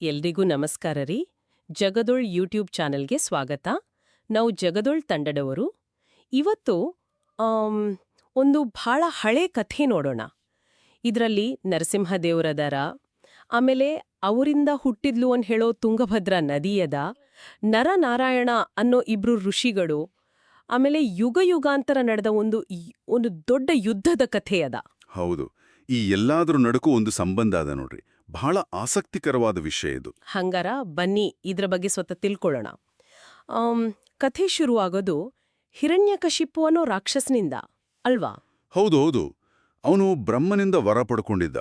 ಎಲ್ರಿಗೂ ನಮಸ್ಕಾರ ರೀ. ಜಗದೊಳ್ ಯೂಟ್ಯೂಬ್ ಚಾನೆಲ್ಗೆ ಸ್ವಾಗತ. ನಾವು ಜಗದೊಳ್ ತಂಡದವರು. ಇವತ್ತು ಒಂದು ಭಾಳ ಹಳೆ ಕಥೆ ನೋಡೋಣ. ಇದರಲ್ಲಿ ನರಸಿಂಹದೇವರದರ, ಆಮೇಲೆ ಅವರಿಂದ ಹುಟ್ಟಿದ್ಲು ಅಂತ ಹೇಳೋ ತುಂಗಭದ್ರಾ ನದಿಯದ ನರನಾರಾಯಣ ಅನ್ನೋ ಇಬ್ರು ಋಷಿಗಳು, ಆಮೇಲೆ ಯುಗ ಯುಗಾಂತರ ನಡೆದ ಒಂದು ಒಂದು ದೊಡ್ಡ ಯುದ್ಧದ ಕಥೆಯದ ಹೌದು. ಈ ಎಲ್ಲಾದರೂ ನಡುಕು ಒಂದು ಸಂಬಂಧ ಅದ ನೋಡ್ರಿ. ಬಹಳ ಆಸಕ್ತಿಕರವಾದ ವಿಷಯ ಇದು. ಹಂಗಾರ ಬನ್ನಿ ಇದ್ರ ಬಗ್ಗೆ ಸ್ವತಃ ತಿಳ್ಕೊಳ್ಳೋಣ. ಕಥೆ ಶುರುವಾಗೋದು ಹಿರಣ್ಯಕಶಿಪು ಅನ್ನೋ ರಾಕ್ಷಸನಿಂದ ಅಲ್ವಾ? ಹೌದು ಹೌದು. ಅವನು ಬ್ರಹ್ಮನಿಂದ ವರ ಪಡ್ಕೊಂಡಿದ್ದ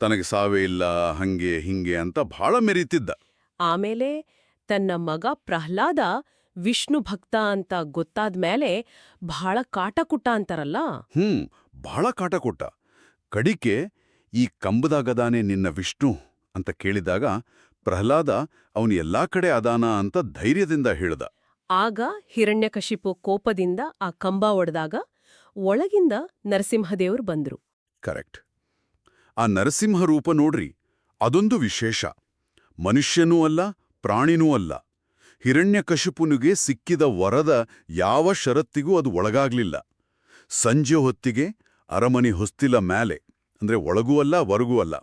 ತನಗೆ ಸಾವೇ ಇಲ್ಲ ಹಂಗೆ ಹಿಂಗೆ ಅಂತ ಬಹಳ ಮೆರೀತಿದ್ದ. ಆಮೇಲೆ ತನ್ನ ಮಗ ಪ್ರಹ್ಲಾದ ವಿಷ್ಣು ಭಕ್ತ ಅಂತ ಗೊತ್ತಾದ ಮೇಲೆ ಬಹಳ ಕಾಟಕುಟ ಅಂತಾರಲ್ಲ? ಹ್ಮ್ ಬಹಳ ಕಾಟ ಕೊಟ್ಟ ಕಡಿಕೆ ಈ ಕಂಬದಾಗದಾನೆ ನಿನ್ನ ವಿಷ್ಣು ಅಂತ ಕೇಳಿದಾಗ ಪ್ರಹ್ಲಾದ ಅವನು ಎಲ್ಲಾ ಕಡೆ ಅದಾನ ಅಂತ ಧೈರ್ಯದಿಂದ ಹೇಳ್ದ. ಆಗ ಹಿರಣ್ಯಕಶಿಪು ಕೋಪದಿಂದ ಆ ಕಂಬ ಒಡೆದಾಗ ಒಳಗಿಂದ ನರಸಿಂಹದೇವರು ಬಂದ್ರು. ಕರೆಕ್ಟ್. ಆ ನರಸಿಂಹ ರೂಪ ನೋಡ್ರಿ ಅದೊಂದು ವಿಶೇಷ. ಮನುಷ್ಯನೂ ಅಲ್ಲ ಪ್ರಾಣಿನೂ ಅಲ್ಲ. ಹಿರಣ್ಯಕಶಿಪುನಿಗೆ ಸಿಕ್ಕಿದ ವರದ ಯಾವ ಷರತ್ತಿಗೂ ಅದು ಒಳಗಾಗ್ಲಿಲ್ಲ. ಸಂಜೆ ಹೊತ್ತಿಗೆ ಅರಮನೆ ಹೊಸ್ತಿಲ ಮ್ಯಾಲೆ ಅಂದ್ರೆ ಒಳಗೂ ಅಲ್ಲ ಹೊರಗೂ ಅಲ್ಲ.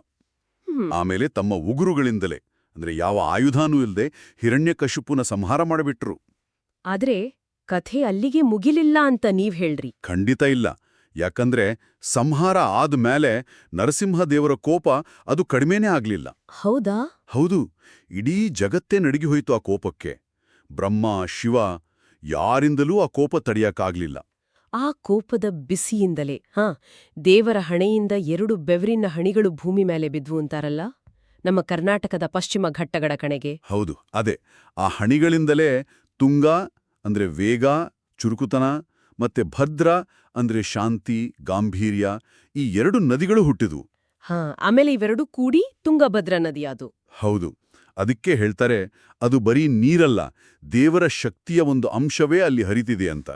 ಆಮೇಲೆ ತಮ್ಮ ಉಗುರುಗಳಿಂದಲೇ ಅಂದ್ರೆ ಯಾವ ಆಯುಧಾನೂ ಇಲ್ಲದೆ ಹಿರಣ್ಯಕಶಿಪುನ ಸಂಹಾರ ಮಾಡಿಬಿಟ್ರು. ಆದ್ರೆ ಕಥೆ ಅಲ್ಲಿಗೆ ಮುಗಿಲಿಲ್ಲ ಅಂತ ನೀವ್ ಹೇಳ್ರಿ. ಖಂಡಿತ ಇಲ್ಲ. ಯಾಕಂದ್ರೆ ಸಂಹಾರ ಆದ್ಮೇಲೆ ನರಸಿಂಹದೇವರ ಕೋಪ ಅದು ಕಡಿಮೆನೇ ಆಗ್ಲಿಲ್ಲ. ಹೌದಾ? ಹೌದು. ಇಡೀ ಜಗತ್ತೇ ನಡಗಿ ಹೋಯಿತು ಆ ಕೋಪಕ್ಕೆ. ಬ್ರಹ್ಮ ಶಿವ ಯಾರಿಂದಲೂ ಆ ಕೋಪ ತಡೆಯಕ್ಕಾಗ್ಲಿಲ್ಲ ಆ ಕೋಪದ ಬಿಸಿಯಿಂದಲೇ ಹಾ ದೇವರ ಹಣೆಯಿಂದ ಎರಡು ಬೆವರಿನ ಹಣಿಗಳು ಭೂಮಿ ಮೇಲೆ ಬಿದ್ವು ಅಂತಾರಲ್ಲ? ನಮ್ಮ ಕರ್ನಾಟಕದ ಪಶ್ಚಿಮ ಘಟ್ಟಗಳ ಕಣೆಗೆ. ಹೌದು ಅದೇ. ಆ ಹಣಿಗಳಿಂದಲೇ ತುಂಗ ಅಂದ್ರೆ ವೇಗ ಚುರುಕುತನ ಮತ್ತೆ ಭದ್ರ ಅಂದ್ರೆ ಶಾಂತಿ ಗಾಂಭೀರ್ಯ ಈ ಎರಡು ನದಿಗಳು ಹುಟ್ಟಿದು ಹಾ ಆಮೇಲೆ ಇವೆರಡು ಕೂಡಿ ತುಂಗಭದ್ರಾ ನದಿಯಾದು ಹೌದು. ಅದಕ್ಕೆ ಹೇಳ್ತಾರೆ ಅದು ಬರೀ ನೀರಲ್ಲ ದೇವರ ಶಕ್ತಿಯ ಒಂದು ಅಂಶವೇ ಅಲ್ಲಿ ಹರಿತಿದೆ ಅಂತ.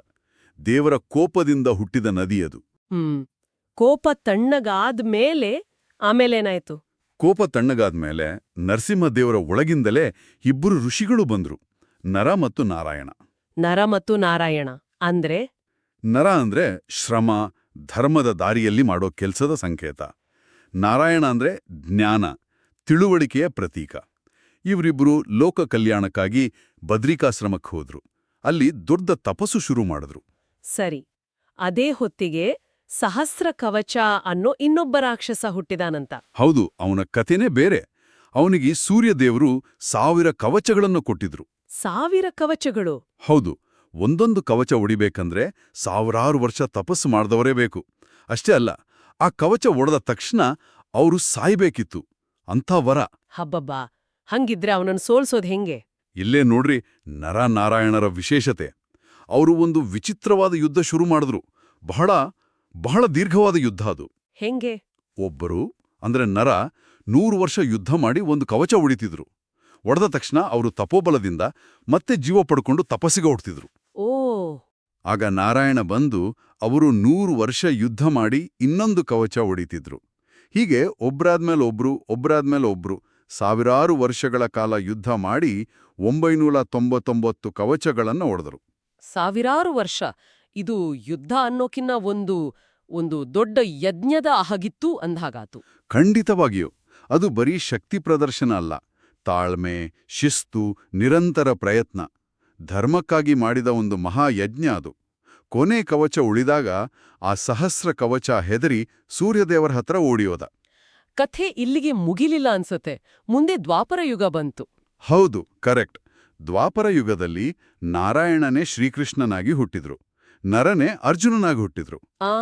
ದೇವರ ಕೋಪದಿಂದ ಹುಟ್ಟಿದ ನದಿ ಅದು ಹ್ಮ್. ಕೋಪ ತಣ್ಣಗಾದ ಮೇಲೆ ಆಮೇಲೇನಾಯ್ತು ಕೋಪ ತಣ್ಣಗಾದ್ಮೇಲೆ ನರಸಿಂಹದೇವರ ಒಳಗಿಂದಲೇ ಇಬ್ಬರು ಋಷಿಗಳು ಬಂದ್ರು ನರ ಮತ್ತು ನಾರಾಯಣ. ನರ ಮತ್ತು ನಾರಾಯಣ. ಅಂದ್ರೆ? ನರ ಅಂದ್ರೆ ಶ್ರಮ ಧರ್ಮದ ದಾರಿಯಲ್ಲಿ ಮಾಡೋ ಕೆಲಸದ ಸಂಕೇತ. ನಾರಾಯಣ ಅಂದ್ರೆ ಜ್ಞಾನ ತಿಳುವಳಿಕೆಯ ಪ್ರತೀಕ. ಇವರಿಬ್ಬರು ಲೋಕ ಕಲ್ಯಾಣಕ್ಕಾಗಿ ಬದ್ರಿಕಾಶ್ರಮಕ್ಕೆ ಹೋದ್ರು. ಅಲ್ಲಿ ದೊಡ್ಡ ತಪಸ್ಸು ಶುರು ಮಾಡಿದ್ರು. ಸರಿ. ಅದೇ ಹೊತ್ತಿಗೆ ಸಹಸ್ರ ಕವಚ ಅನ್ನೋ ಇನ್ನೊಬ್ಬ ರಾಕ್ಷಸ ಹುಟ್ಟಿದಾನಂತ. ಹೌದು ಅವನ ಕಥೆನೇ ಬೇರೆ. ಅವನಿಗೆ ಸೂರ್ಯದೇವರು ಸಾವಿರ ಕವಚಗಳನ್ನು ಕೊಟ್ಟಿದ್ರು. ಸಾವಿರ ಕವಚಗಳು? ಹೌದು ಒಂದೊಂದು ಕವಚ ಒಡಿಬೇಕಂದ್ರೆ ಸಾವಿರಾರು ವರ್ಷ ತಪಸ್ಸು ಮಾಡಿದವರೇ ಬೇಕು. ಅಷ್ಟೇ ಅಲ್ಲ ಆ ಕವಚ ಒಡೆದ ತಕ್ಷಣ ಅವರು ಸಾಯ್ಬೇಕಿತ್ತು. ಅಂಥ ವರ. ಹಬ್ಬಬ್ಬಾ ಹಂಗಿದ್ರೆ ಅವನನ್ನು ಸೋಲ್ಸೋದ್ ಹೆಂಗೆ? ಇಲ್ಲೇ ನೋಡ್ರಿ ನರನಾರಾಯಣರ ವಿಶೇಷತೆ. ಅವರು ಒಂದು ವಿಚಿತ್ರವಾದ ಯುದ್ಧ ಶುರು ಮಾಡಿದ್ರು. ಬಹಳ ಬಹಳ ದೀರ್ಘವಾದ ಯುದ್ಧ ಅದು. ಹೆಂಗೆ? ಒಬ್ಬರು ಅಂದ್ರೆ ನರ ನೂರು ವರ್ಷ ಯುದ್ಧ ಮಾಡಿ ಒಂದು ಕವಚ ಉಳಿತಿದ್ರು ಒಡೆದ ತಕ್ಷಣ ಅವರು ತಪೋಬಲದಿಂದ ಮತ್ತೆ ಜೀವ ಪಡ್ಕೊಂಡು ತಪಸ್ಸಿಗೆ ಹೊಡ್ತಿದ್ರು ಓ! ಆಗ ನಾರಾಯಣ ಬಂದು ಅವರು ನೂರು ವರ್ಷ ಯುದ್ಧ ಮಾಡಿ ಇನ್ನೊಂದು ಕವಚ ಒಡಿತಿದ್ರು ಹೀಗೆ ಒಬ್ರಾದ್ಮೇಲೆ ಒಬ್ರು ಒಬ್ರಾದ್ಮೇಲೆ ಒಬ್ರು ಸಾವಿರಾರು ವರ್ಷಗಳ ಕಾಲ ಯುದ್ಧ ಮಾಡಿ ಒಂಬೈನೂರ ತೊಂಬತ್ತೊಂಬತ್ತು ಕವಚಗಳನ್ನು ಒಡೆದರು ಸಾವಿರಾರು ವರ್ಷ. ಇದು ಯುದ್ಧ ಅನ್ನೋಕಿನ್ನ ಒಂದು ಒಂದು ದೊಡ್ಡ ಯಜ್ಞದ ಅಹಗಿತ್ತು ಅಂದಾಗಾತು ಖಂಡಿತವಾಗಿಯೂ. ಅದು ಬರೀ ಶಕ್ತಿ ಪ್ರದರ್ಶನ ಅಲ್ಲ. ತಾಳ್ಮೆ ಶಿಸ್ತು ನಿರಂತರ ಪ್ರಯತ್ನ. ಧರ್ಮಕ್ಕಾಗಿ ಮಾಡಿದ ಒಂದು ಮಹಾಯಜ್ಞ ಅದು. ಕೊನೆ ಕವಚ ಉಳಿದಾಗ ಆ ಸಹಸ್ರ ಕವಚ ಹೆದರಿ ಸೂರ್ಯದೇವರ ಹತ್ರ ಓಡಿಯೋದ. ಕಥೆ ಇಲ್ಲಿಗೆ ಮುಗಿಲಿಲ್ಲ ಅನ್ಸತ್ತೆ. ಮುಂದೆ ದ್ವಾಪರ ಯುಗ ಬಂತು. ಹೌದು ಕರೆಕ್ಟ್. ದ್ವಾಪರ ಯುಗದಲ್ಲಿ ನಾರಾಯಣನೇ ಶ್ರೀಕೃಷ್ಣನಾಗಿ ಹುಟ್ಟಿದ್ರು. ನರನೇ ಅರ್ಜುನನಾಗಿ ಹುಟ್ಟಿದ್ರು. ಆ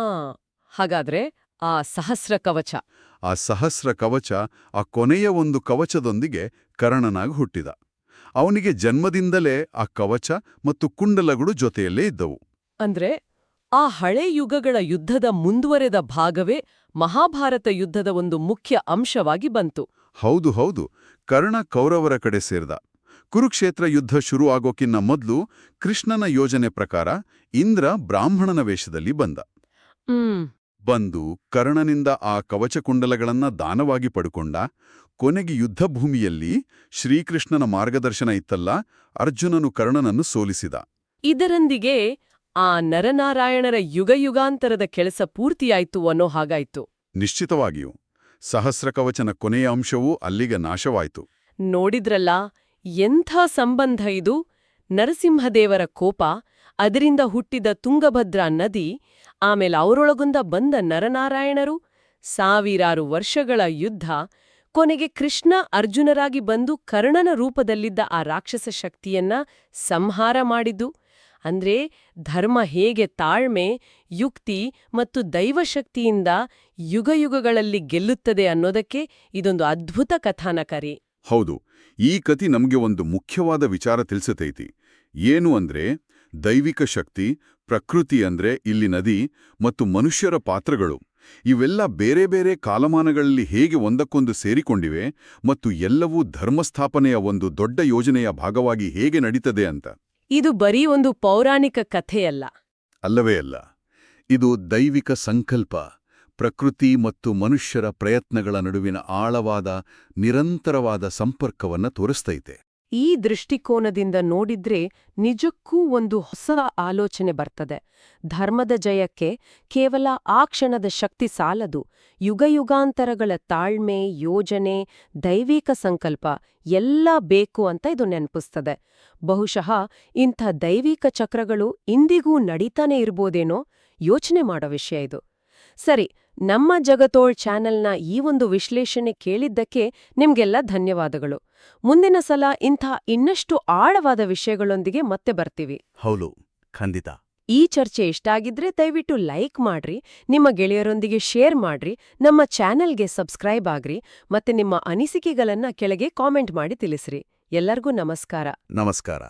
ಹಾಗಾದ್ರೆ ಆ ಸಹಸ್ರ ಕವಚ. ಆ ಸಹಸ್ರ ಕವಚ ಆ ಕೊನೆಯ ಒಂದು ಕವಚದೊಂದಿಗೆ ಕರ್ಣನಾಗಿ ಹುಟ್ಟಿದ. ಅವನಿಗೆ ಜನ್ಮದಿಂದಲೇ ಆ ಕವಚ ಮತ್ತು ಕುಂಡಲಗಳು ಜೊತೆಯಲ್ಲೇ ಇದ್ದವು. ಅಂದ್ರೆ ಆ ಹಳೆ ಯುಗಗಳ ಯುದ್ಧದ ಮುಂದುವರೆದ ಭಾಗವೇ ಮಹಾಭಾರತ ಯುದ್ಧದ ಒಂದು ಮುಖ್ಯ ಅಂಶವಾಗಿ ಬಂತು. ಹೌದು ಹೌದು. ಕರ್ಣ ಕೌರವರ ಕಡೆ ಸೇರ್ದ. ಕುರುಕ್ಷೇತ್ರ ಯುದ್ಧ ಶುರು ಆಗೋಕಿನ್ನ ಮೊದಲು ಕೃಷ್ಣನ ಯೋಜನೆ ಪ್ರಕಾರ ಇಂದ್ರ ಬ್ರಾಹ್ಮಣನ ವೇಷದಲ್ಲಿ ಬಂದ. ಹ್ಮ್. ಬಂದು ಕರ್ಣನಿಂದ ಆ ಕವಚಕುಂಡಲಗಳನ್ನ ದಾನವಾಗಿ ಪಡ್ಕೊಂಡ ಕೊನೆಗೆ ಯುದ್ಧಭೂಮಿಯಲ್ಲಿ ಶ್ರೀಕೃಷ್ಣನ ಮಾರ್ಗದರ್ಶನ ಇತ್ತಲ್ಲ ಅರ್ಜುನನು ಕರ್ಣನನ್ನು ಸೋಲಿಸಿದ. ಇದರೊಂದಿಗೆ ಆ ನರನಾರಾಯಣರ ಯುಗಯುಗಾಂತರದ ಕೆಲಸ ಪೂರ್ತಿಯಾಯ್ತು ಅನ್ನೋ ಹಾಗಾಯ್ತು. ನಿಶ್ಚಿತವಾಗಿಯೂ ಸಹಸ್ರಕವಚನ ಕೊನೆಯ ಅಂಶವೂ ಅಲ್ಲಿಗೆ ನಾಶವಾಯಿತು. ನೋಡಿದ್ರಲ್ಲ ಎಂಥ ಸಂಬಂಧ ಇದು? ನರಸಿಂಹದೇವರ ಕೋಪ, ಅದರಿಂದ ಹುಟ್ಟಿದ ತುಂಗಭದ್ರಾ ನದಿ, ಆಮೇಲೆ ಅವರೊಳಗೊಂದ ಬಂದ ನರನಾರಾಯಣರು, ಸಾವಿರಾರು ವರ್ಷಗಳ ಯುದ್ಧ, ಕೊನೆಗೆ ಕೃಷ್ಣ ಅರ್ಜುನರಾಗಿ ಬಂದು ಕರ್ಣನ ರೂಪದಲ್ಲಿದ್ದ ಆ ರಾಕ್ಷಸ ಶಕ್ತಿಯನ್ನ ಸಂಹಾರ ಮಾಡಿದ್ದು. ಅಂದ್ರೆ ಧರ್ಮ ಹೇಗೆ ತಾಳ್ಮೆ, ಯುಕ್ತಿ ಮತ್ತು ದೈವಶಕ್ತಿಯಿಂದ ಯುಗಯುಗಗಳಲ್ಲಿ ಗೆಲ್ಲುತ್ತದೆ ಅನ್ನೋದಕ್ಕೆ ಇದೊಂದು ಅದ್ಭುತ ಕಥಾನಕರಿ. ಹೌದು ಈ ಕತಿ ನಮಗೆ ಒಂದು ಮುಖ್ಯವಾದ ವಿಚಾರ ತಿಳಿಸತೈತಿ. ಏನು ಅಂದ್ರೆ ದೈವಿಕ ಶಕ್ತಿ ಪ್ರಕೃತಿ ಅಂದ್ರೆ ಇಲ್ಲಿ ನದಿ ಮತ್ತು ಮನುಷ್ಯರ ಪಾತ್ರಗಳು. ಇವೆಲ್ಲ ಬೇರೆ ಬೇರೆ ಕಾಲಮಾನಗಳಲ್ಲಿ ಹೇಗೆ ಒಂದಕ್ಕೊಂದು ಸೇರಿಕೊಂಡಿವೆ ಮತ್ತು ಎಲ್ಲವೂ ಧರ್ಮಸ್ಥಾಪನೆಯ ಒಂದು ದೊಡ್ಡ ಯೋಜನೆಯ ಭಾಗವಾಗಿ ಹೇಗೆ ನಡೀತದೆ ಅಂತ. ಇದು ಬರೀ ಒಂದು ಪೌರಾಣಿಕ ಕಥೆಯಲ್ಲ. ಅಲ್ಲವೇ ಅಲ್ಲ. ಇದು ದೈವಿಕ ಸಂಕಲ್ಪ. ಪ್ರಕೃತಿ ಮತ್ತು ಮನುಷ್ಯರ ಪ್ರಯತ್ನಗಳ ನಡುವಿನ ಆಳವಾದ, ನಿರಂತರವಾದ ಸಂಪರ್ಕವನ್ನ ತೋರಿಸ್ತೈತೆ. ಈ ದೃಷ್ಟಿಕೋನದಿಂದ ನೋಡಿದ್ರೆ ನಿಜಕ್ಕೂ ಒಂದು ಹೊಸ ಆಲೋಚನೆ ಬರ್ತದೆ. ಧರ್ಮದ ಜಯಕ್ಕೆ ಕೇವಲ ಆ ಕ್ಷಣದ ಶಕ್ತಿ ಸಾಲದು. ಯುಗಯುಗಾಂತರಗಳ ತಾಳ್ಮೆ, ಯೋಜನೆ, ದೈವಿಕ ಸಂಕಲ್ಪ ಎಲ್ಲ ಬೇಕು ಅಂತ ಇದು ನೆನಪಿಸ್ತದೆ. ಬಹುಶಃ ಇಂಥ ದೈವಿಕ ಚಕ್ರಗಳು ಇಂದಿಗೂ ನಡೀತಾನೆ ಇರ್ಬೋದೇನೋ ಯೋಚನೆ ಮಾಡೋ ವಿಷಯ ಇದು. ಸರಿ ನಮ್ಮ ಜಗತೋಳ್ ಚಾನೆಲ್ನ ಈ ಒಂದು ವಿಶ್ಲೇಷಣೆ ಕೇಳಿದ್ದಕ್ಕೆ ನಿಮ್ಗೆಲ್ಲ ಧನ್ಯವಾದಗಳು. ಮುಂದಿನ ಸಲ ಇಂಥ ಇನ್ನಷ್ಟು ಆಳವಾದ ವಿಷಯಗಳೊಂದಿಗೆ ಮತ್ತೆ ಬರ್ತೀವಿ. ಹೌದು ಖಂಡಿತ. ಈ ಚರ್ಚೆ ಇಷ್ಟಾಗಿದ್ರೆ ದಯವಿಟ್ಟು ಲೈಕ್ ಮಾಡ್ರಿ ನಿಮ್ಮ ಗೆಳೆಯರೊಂದಿಗೆ ಶೇರ್ ಮಾಡ್ರಿ ನಮ್ಮ ಚಾನೆಲ್ಗೆ ಸಬ್ಸ್ಕ್ರೈಬ್ ಆಗ್ರಿ ಮತ್ತೆ ನಿಮ್ಮ ಅನಿಸಿಕೆಗಳನ್ನ ಕೆಳಗೆ ಕಾಮೆಂಟ್ ಮಾಡಿ ತಿಳಿಸ್ರಿ. ಎಲ್ಲರಿಗೂ ನಮಸ್ಕಾರ. ನಮಸ್ಕಾರ.